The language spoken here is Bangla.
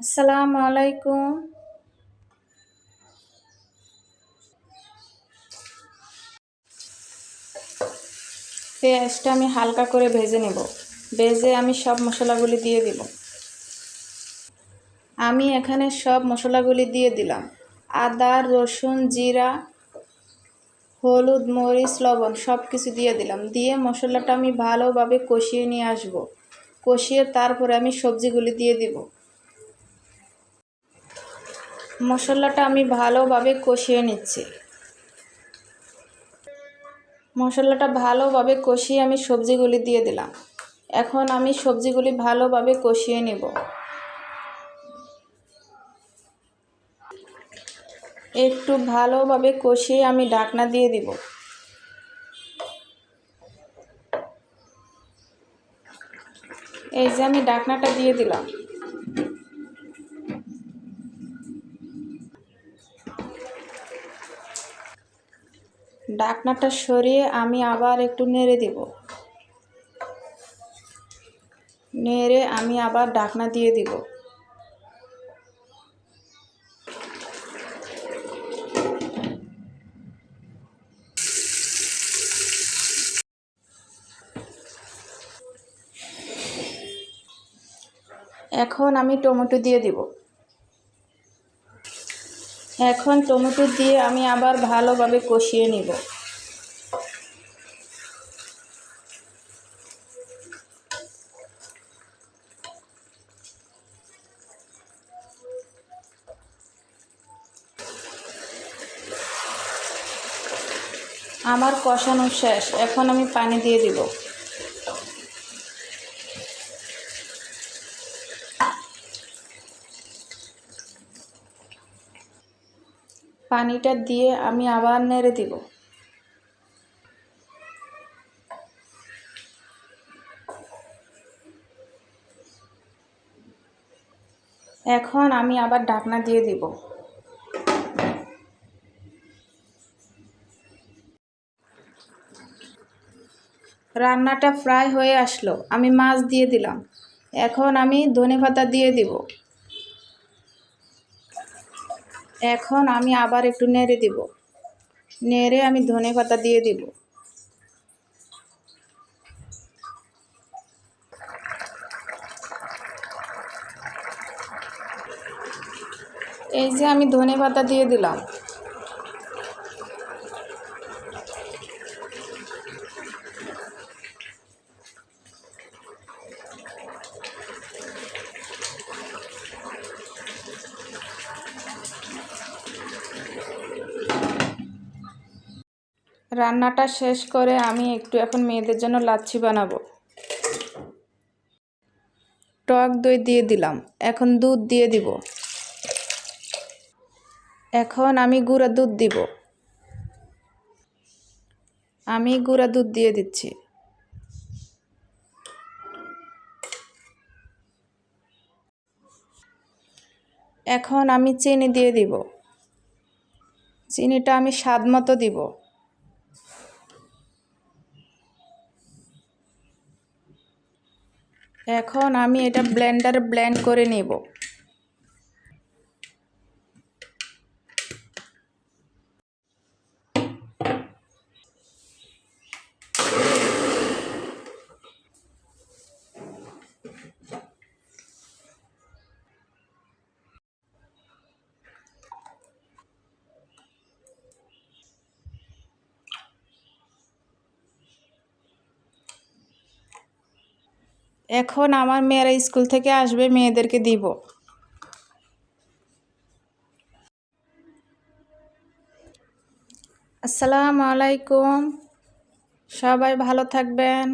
আসসালামু আলাইকুম। পেঁয়াজটা আমি হালকা করে ভেজে নেব। ভেজে আমি সব মশলাগুলি দিয়ে দিব। আমি এখানে সব মশলাগুলি দিয়ে দিলাম। আদা, রসুন, জিরা, হলুদ, মরিচ, লবণ সব কিছু দিয়ে দিলাম। দিয়ে মশলাটা আমি ভালোভাবে কষিয়ে নিয়ে আসব। কষিয়ে তারপরে আমি সবজিগুলি দিয়ে দিব। মশলাটা আমি ভালোভাবে কষিয়ে নিচ্ছি। মশলাটা ভালোভাবে কষিয়ে আমি সবজিগুলি দিয়ে দিলাম। এখন আমি সবজিগুলি ভালোভাবে কষিয়ে নেব। একটু ভালোভাবে কষিয়ে আমি ঢাকনা দিয়ে দিব। এই যে আমি ঢাকনাটা দিয়ে দিলাম। ঢাকনাটা সরিয়ে আমি আবার একটু নেড়ে দিব। নেড়ে আমি আবার ডাকনা দিয়ে দিব। এখন আমি টমেটো দিয়ে দিব। এখন টমেটো দিয়ে আমি আবার ভালোভাবে কষিয়ে নিব। আমার কষানো শেষ, এখন আমি পানি দিয়ে দিব। পানিটা দিয়ে আমি আবার নেড়ে দিব। এখন আমি আবার ঢাকনা দিয়ে দিব। রান্নাটা ফ্রাই হয়ে আসলো। আমি মাছ দিয়ে দিলাম। এখন আমি ধনে পাতা দিয়ে দিব। এখন আমি আবার একটু নেড়ে দিব। নেড়ে আমি ধনে পাতা দিয়ে দিব। এই যে আমি ধনে পাতা দিয়ে দিলাম। রান্নাটা শেষ করে আমি একটু এখন মেয়েদের জন্য লাচ্ছি বানাবো। টক দই দিয়ে দিলাম। এখন দুধ দিয়ে দিব। এখন আমি গুঁড়া দুধ দিব। আমি গুঁড়া দুধ দিয়ে দিচ্ছি। এখন আমি চিনি দিয়ে দিব। চিনিটা আমি স্বাদ মতো দিব। এখন আমি এটা ব্লেন্ডারে ব্লেন্ড করে নেব। এখন আমার মেয়েরা স্কুল থেকে আসবে মেয়েদেরকে দিব। আসসালামু আলাইকুম। সবাই ভালো থাকবেন।